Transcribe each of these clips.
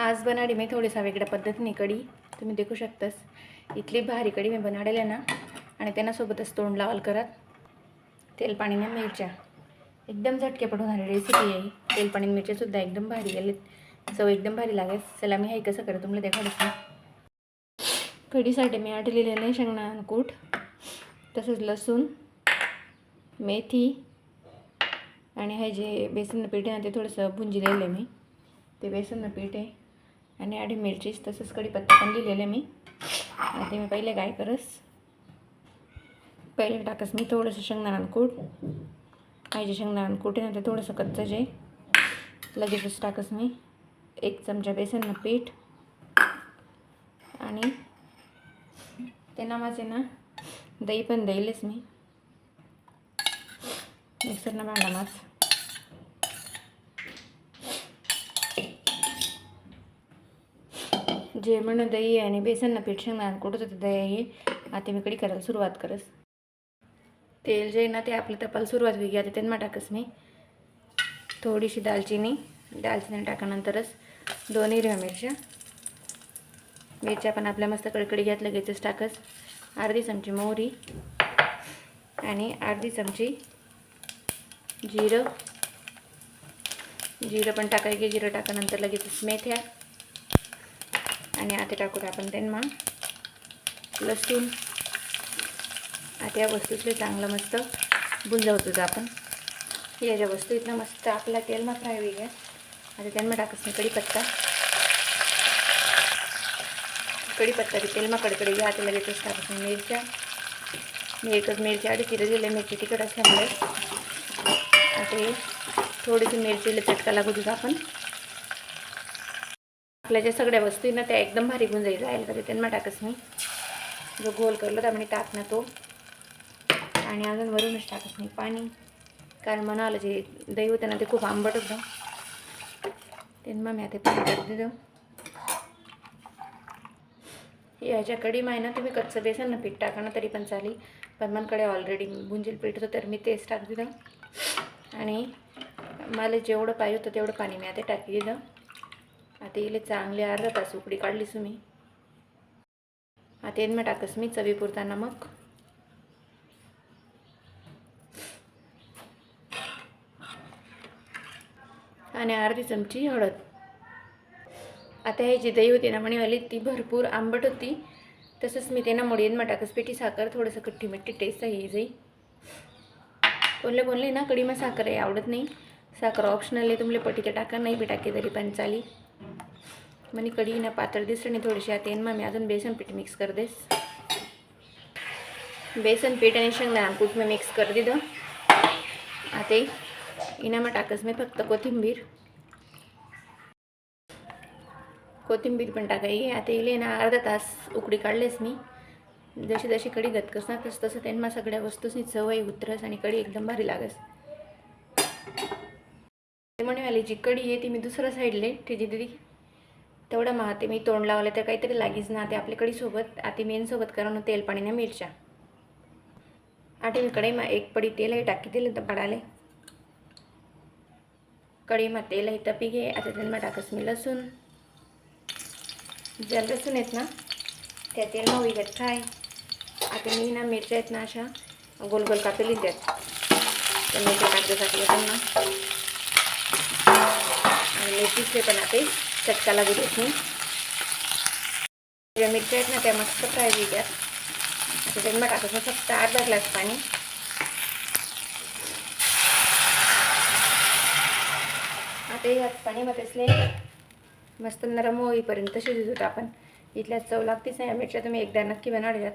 आज बनाडी मी थोडीसा वेगळ्या पद्धतीने कढी. तुम्ही देखू शकतास. इथली भारी कढी मी बनाडेल ना आणि त्यांनासोबतच तोंड लावाल करत. तेल पाणीने मिरच्या. एकदम झटके पडून आली रेसिपी आहे. तेल पाणी मिरच्यासुद्धा एकदम भारी गेलेत. चव एकदम भारी लागेल. चला मी हे कसं करेल तुम्हाला देखाडच ना. कढीसाठी मी आटलेले नाही शेंगणा कूट तसंच लसूण मेथी आणि हे जे बेसन पीठ आहे ना ते थोडंसं भुंजिलेलं आहे मी. ते बेसनचं पीठ आहे. आणि आधी मिरचीच तसंच कढीपत्ता पण लिहिलेलं आहे मी. ते मी पहिले काय करस. पहिले टाकस मी थोडंसं शेंगदाणा कूट. आहे शेंगदाणा कूट आहे ना ते थोडंसं कच्चं जे. लगेचच टाकस मी. एक चमचा बेसननं पीठ. आणि ते नामाचे ना दही पण देईलच मी. मिक्सरनं भांडा माच जे म्हणून दही आहे आणि बेसनला पीठ शेंगदाण कुठं होतं दही. आहे आता मी कडी करायला सुरुवात करस. तेल जे आहे ना ते आपलं तपायला सुरुवात होईल. आता त्यांना टाकस मी. थोडीशी दालचिनी. दालचिनी टाकानंतरच दोन हिरव्या मिरच्या. मिरच्या पण आपल्या मस्त कडकडी घ्यात लगेचच टाकस. अर्धी चमची मोहरी आणि अर्धी चमची जिरं. जिरं पण टाकायचे. जिरं टाकानंतर लगेचच मेथ्या. आणि आता टाकूत आपण त्यांना लसूण. आता या वस्तूतलं चांगलं मस्त बुंजवतो आपण. या ज्या वस्तू इथनं मस्त आपला तेल मा फ्राय होईल आता त्यांना टाकत नाही कढीपत्ता कढीपत्ता. ते तेल कडकडे घ्या आता लगेच टाकत नाही मिरच्या. मी एकच मिरची आधी तिथे दिलं मिरची तिखट असल्यामुळे. आता थोडीशी मिरचीला चटका लागू देतो आपण. आपल्या ज्या सगळ्या वस्तू आहे ना त्या एकदम भारी गुंज जायला तर त्यांना टाकस मी. जो गोल करलो त्यामुळे टाक ना तो. आणि अजून वरूनच टाकत नाही पाणी. कारण म्हणालं जे दही होतं ना ते खूप आंबट होतं. त्यांना मी आता पाणी टाक दिलं याच्या कढी माय ना तुम्ही कच्चं बेसन ना पीठ टाका ना तरी पण चालेल. पण मनकडे ऑलरेडी बुंजील पीठ होतं तर मी तेच टाक दिलं आणि मला जेवढं पाहिजे होतं तेवढं पाणी मी आता टाकी दिलं आता इले चांगली अर्धा तास उकडी काढलीस मी आता येणं टाकस मी चवीपुरता नमक आणि अर्धी चमची हळद. आता हे जी दही होती ना म्हणीवाली ती भरपूर आंबट होती. तसंच मी ते त्यांना मोडीन टाकस. पिठी साखर थोडंसं कट्टी मिठी टेस्ट आहे जाई बोलले बोलले ना कढीमा साखर आहे आवडत नाही. साखर ऑप्शनल आहे तुमले पटीचं टाका नाही बी टाके तरी पण चाली मनी कढी ना पातळ दिसतं नाही थोडीशी आता येईन मग मी अजून बेसन पीठ मिक्स कर देस. बेसन पीठ आणि शेंगदाणा कूट मी मिक्स कर दिलं. आता इनामा टाकस मी फक्त कोथिंबीर. कोथिंबीर पण टाकायची आता इले ना अर्धा तास उकडी काढलेस मी. जशी जशी कढी गतकस ना तसं तसं त्यांना सगळ्या वस्तूसनी चवही उतरस आणि कढी एकदम भारी लागस. म्हणेवाली जी कढी आहे ती मी दुसऱ्या साईडले आहे दिदी तेवढं मग ते मी तोंड लावलं तर काहीतरी लागीच ना. ते आपल्याकडे सोबत आता मेनसोबत करून तेल पाणी ना मिरच्या. आटे मी मग एक पडी तेलही टाकी दिलं तर पडाले. कढईमा तेलही तपी घे. आता त्यांना टाकस मी लसूण. ज्या लसूण आहेत ना त्या तेल मग विकत खाय आता मी ना मिरच्या आहेत ना अशा गोल गोल कापेली त्यात. त्या मिरच्या टाकलं टाकलं त्यांना आणि मेथीचे पण आता. चटका लागू देत मी ज्या मिरच्या आहेत ना त्या मस्त फ्राय द्यात मग त्यांना टाकायचं फक्त अर्धा ग्लास पाणी आता यात पाणीमध्ये असले मस्त नरम होईपर्यंत शिजवतो आपण. इथल्या चव लागतीच नाही. मिरच्या तुम्ही एकदा नक्की बनवल्यात.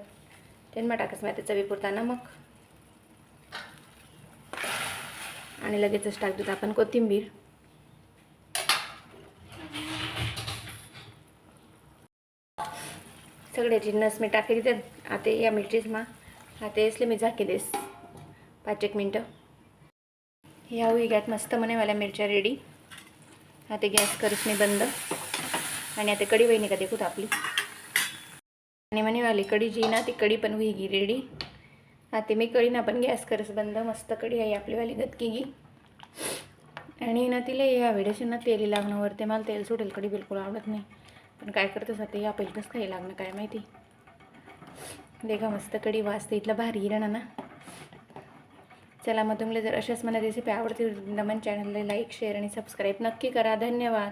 त्यांना टाकायचं माहिती चवीपुरता नमक आणि लगेचच टाकतो आपण कोथिंबीर. सगळ्याची नस मी टाकले त्यात आता या मिरचीच मा आता यसले मी झाकी देस. पाच एक मिनटं. ह्या उगात मस्त म्हणेवाल्या मिरच्या रेडी आता गॅस करूच मी बंद. आणि आता कढी वहिनी का देखूत आपली. आणि म्हणेवाली कढी जी ना ती कढी पण होईगी रेडी आता मी कढी ना पण गॅस करस बंद. मस्त कढी आहे आपलीवाली गतकी गी. आणि ना तिला या वेळेस ना तेल लागण्यावर ते मला तेल सुटेल कढी बिलकुल आवडत नाही. पण काय करतो जाते या पहिलंच काही लागणं काय माहिती? देखा मस्त कडी वाजते इथलं भारी राहणार ना. चला मग तुम्हाला जर अशाच मला रेसिपी आवडतील नमन चॅनलला लाईक शेअर आणि सबस्क्राईब नक्की करा. धन्यवाद.